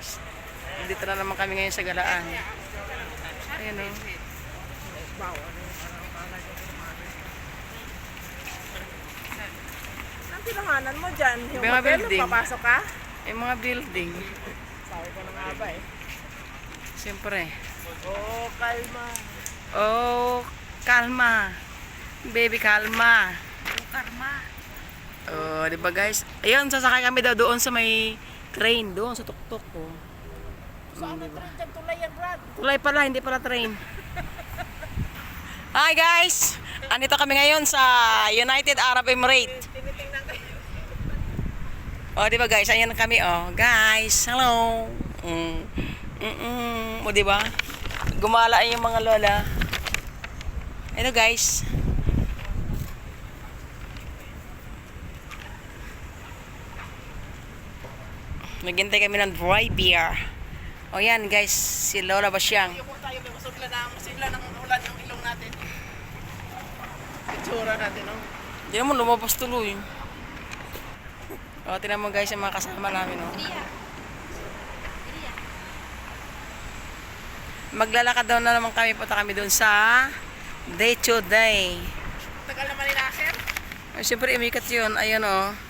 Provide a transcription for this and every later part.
guys. Dito na naman kami ngayon sa galaan. Ayan o. Ang tinahanan mo dyan, yung Mga hotel, building. papasok ka? Yung mga building. Sabi ko na nga ba eh. Siyempre. Oo, kalma. Oh, kalma. Baby, kalma. Karma. Oh, di ba guys? Ayun, sasakay kami daw doon sa may train. Doon sa tuktok ko. Saan na train dyan? Tulay yan, Brad. Tulay pala, hindi pala train. Hi guys! Andito kami ngayon sa United Arab Emirates. Tinitingnan kayo. Oh, di ba guys? Ayan kami oh. Guys, hello. Mm. Mm. -mm. O di ba? Gumala yung mga lola. Hello guys. Naghintay kami ng dry beer. O yan guys, si Lola Basyang. Masudla na, masigla ng ulan yung ilong natin. Itsura natin, no? Hindi naman lumabas tuloy. O, tinan mo guys yung mga kasama namin. Oh. Maglalakad daw na naman kami. Punta kami doon sa Day to Day. Tagal naman ni. Ay, siyempre, imikat yun. Ayan o.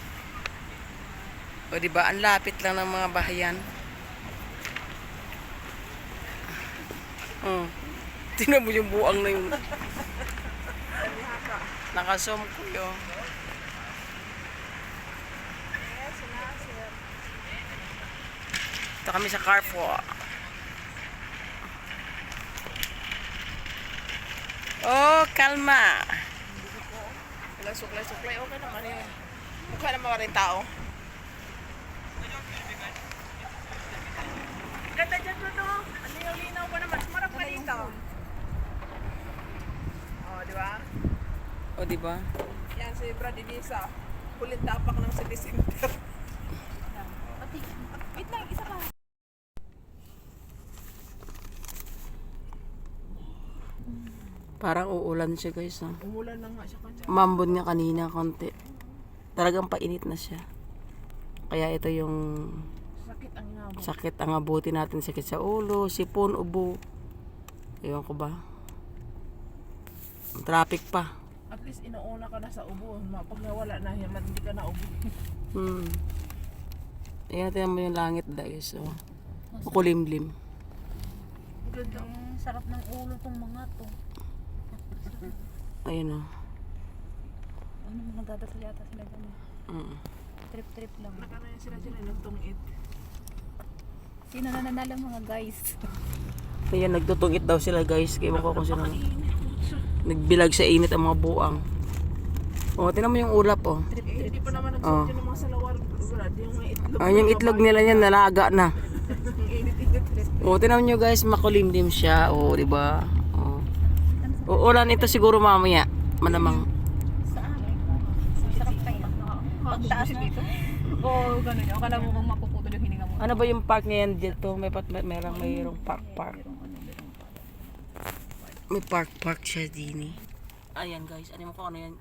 O, diba? Ang lapit lang ng mga bahayan. Oh. Tingnan mo yung buang na yun. Nakasom ko yun. Ito kami sa Carrefour. Oh, kalma. Suklay-suklay. Okay naman eh. Mukha naman rin tao. Ganda dyan mo to. Ang linaw-linaw pa naman. Marap ka dito. Oh, di ba? O, di ba? Yan si Brad Elisa. Kulit tapak ng city center. Wait lang, isa pa. Parang uulan siya, guys. ah. Umulan na nga siya kanya. Mambon nga kanina, konti. Talagang painit na siya. Kaya ito yung Sakit ang inabo. sakit ang abuti natin. Sakit sa ulo, sipon, ubo. Ewan ko ba. Traffic pa. At least inuuna ka na sa ubo. Pag nawala na yan, hindi ka na ubo. Hmm. Ayan, tingnan mo yung langit, guys. Oh. Makulimlim. Ganda. Ang sarap ng ulo tong mga to. Ayun, oh. Ano, nagdadasal yata sila eh. Mm. Trip-trip lang. Nakana yan sila dyan, nagtungit. Sino na nanalo mga guys? Ayan, nagtutungit daw sila, guys. Kaya ko kung sino. Nagbilag sa init ang mga buang. Oh, tingnan mo yung ulap, oh. Eh, hindi pa naman Oh. nagsuot yun ng mga salawar. Yung mga itlog. Ayun, yung itlog nila yan, nalaga na. O, tinan nyo guys, makulimlim siya. O, di ba? O. Uulan ito siguro mamaya. Malamang. Saan? Sarap kaya. Pagtaas dito? Oo, ganun yun. Akala mo kung yung mo. Ano ba yung park ngayon dito? May pat may merong mayroong park park. May park park siya dini. Ayan guys, ano mo ko ano yan?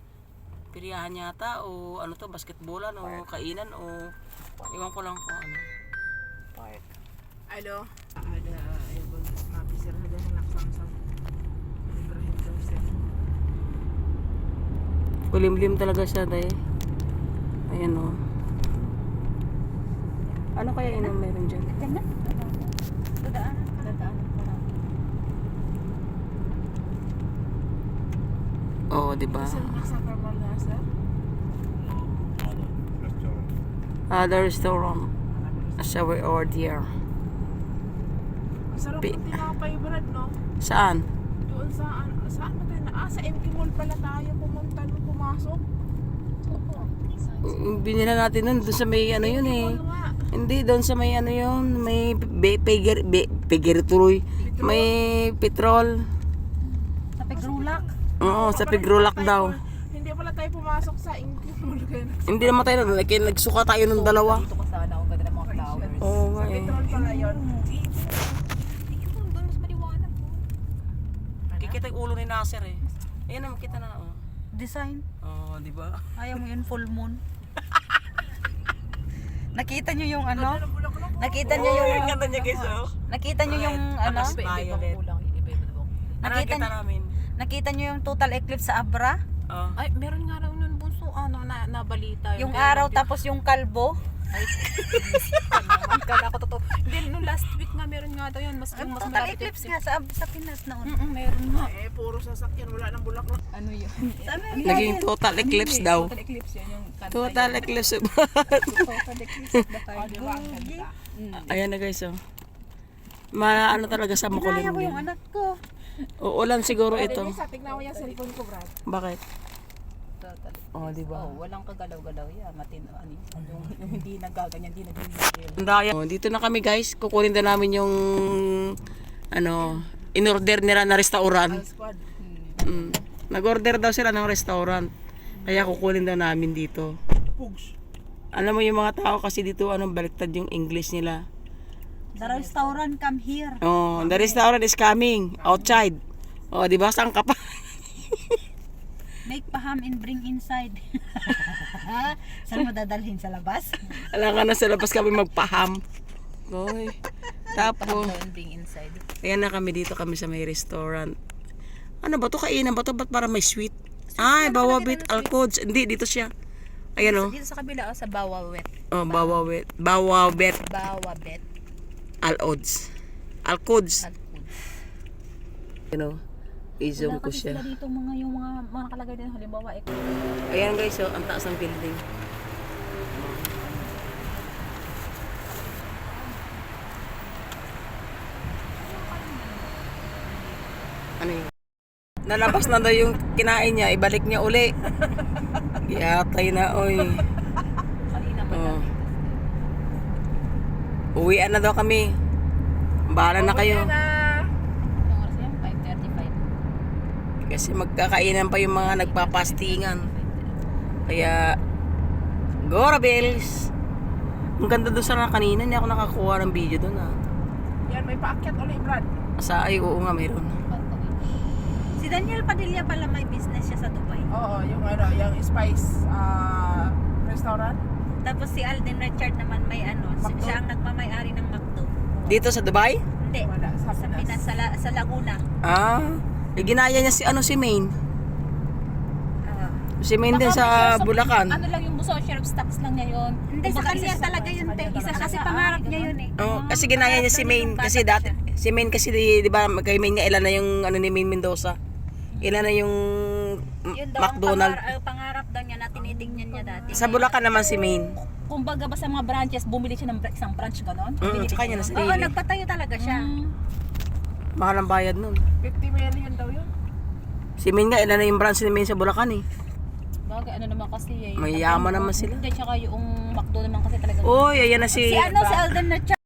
Piriyahan yata o ano to, basketballan o kainan o iwan ko lang kung ano. Park. Alo? Ada, ibon. Mabisir na Ibrahim Joseph. Kulimlim talaga siya dahil. Ayan o. Ano kaya yun ang meron dyan? Diyan na. Dadaan. Dadaan. Oo, di ba? Saan? Other restaurant. Sa we order. Ang sarap Pi- ng tinapay, Brad, no? Saan? Doon sa, ano, saan ba tayo? Ah, sa MK Mall pala tayo pumunta nung pumasok. Binila natin nun doon sa may ano yun eh. Mall nga. Hindi, doon sa may ano yun, may be, peger, be, peger tuloy. May petrol. Sa Pegrulak. Oo, sa hindi daw. Hindi pala tayo pumasok sa nag- Hindi naman tayo, nag- nagsuka tayo ng dalawa. Dito ko sana. Ang ganda ng mga flowers. Oo nga eh. Petrol pala yun. Kikita yung ulo ni Nasser eh. Ayan naman kita na. Oh, Design. oh di ba? Ayaw mo yun, full moon. Nakita nyo yung ano? Nakita niyo yung Ang ganda niya guys, oh. nakita niyo yung ano? Violet. Ano Nakita nakita ni- namin? Nakita niyo yung total eclipse sa Abra? Oh. Ay, meron nga raw nun bunso, ano, na, nabalita. Yung araw tapos yung kalbo? Ay, kala ko totoo. Hindi, nung last week nga meron nga daw yun. Mas, yung mas Total malapit eclipse nga sa sa Pinas noon. Mm-mm, meron nga. Eh, puro sasakyan, wala nang bulaklak. Ano yun? Naging total eclipse daw. Total eclipse yun yung kanta. Total eclipse. Total eclipse of the Oh, ganda. Ayan na guys, oh. Ma ano talaga sa makulim Kaya ko yung anak ko. Uulan siguro ito. Denisa, tignan mo yung cellphone ko, Brad. Bakit? Oh, di ba? Oh, walang kagalaw-galaw yan. Matino ano yun. Yung, yung hindi nagaganyan, hindi daya. Oh, dito na kami guys. Kukunin na namin yung ano, in-order nila na restaurant. Squad. Mm. Nag-order daw sila ng restaurant. Kaya kukunin daw namin dito. Pugs. Alam mo yung mga tao kasi dito ano baliktad yung English nila. The restaurant come here. Oh, the restaurant is coming outside. Oh, di ba? Saan ka pa? Make paham and bring inside. Saan mo dadalhin sa labas? Alam ka na sa labas kami magpaham. Oy. Tapos, and bring inside. ayan na kami dito kami sa may restaurant. Ano ba to? Kainan ba to? Ba't para may sweet? Ay, bawabit, alcohols. Hindi, dito siya. Ayan oh. Dito sa kabila, oh, sa Bawawet. Oh, bawawit. Bawabet, Bawabet. al-odds. Alcohols. Alcohol. You know, i-zoom ko siya. sila dito mga yung mga mga nakalagay din halimbawa eh, Ayan guys, oh, ang taas ng building. Ano yun? Nalabas na daw yung kinain niya, ibalik niya uli. Yatay na, oy. Oh. Uwian na daw kami. Bahala na kayo. Na. Anong oras yan? 5.35. Kasi magkakainan pa yung mga nagpapastingan. Kaya, go Rebels! Ang ganda doon sana kanina, hindi ako nakakuha ng video doon ah. Yan, may paakyat ulit, Brad. Sa ay, oo nga, mayroon. Si Daniel Padilla pala may business siya sa Dubai. Oo, yung ano, yung Spice ah, restaurant. Tapos si Alden Richard naman may ano, si- siya ang nagmamay-ari ng McDo. Dito sa Dubai? Hindi, Wala, sa sa Pinas. Pinas, sa, La- sa Laguna. Ah, eh, ginaya niya si ano si Maine. Ah. Si Maine din sa Bulacan. Ano lang yung buso, share of stocks lang niya yun. Hindi, sa kanya talaga yun, te. Isa kasi pangarap niya yun eh. Oh, kasi ginaya niya si Maine kasi dati si Maine kasi di, di ba kay Maine nga ilan na yung ano ni Maine Mendoza. Ilan na yung Yun daw McDonald. ang pangarap, pangarap daw niya na tinitingnan niya dati. Sa Bulacan naman si Maine. kumbaga ba sa mga branches, bumili siya ng isang branch gano'n? Mm, sa kanya na Oo, sarili. nagpatayo talaga siya. Mahal ang bayad nun. 50 million daw yun. Si Maine nga ilan na yung branch ni Maine sa Bulacan eh. Bagay, ano naman kasi eh. May yaman naman sila. Hindi, tsaka yung McDo naman kasi talaga. Oy, ayan na si Si ano, si Alden Richard.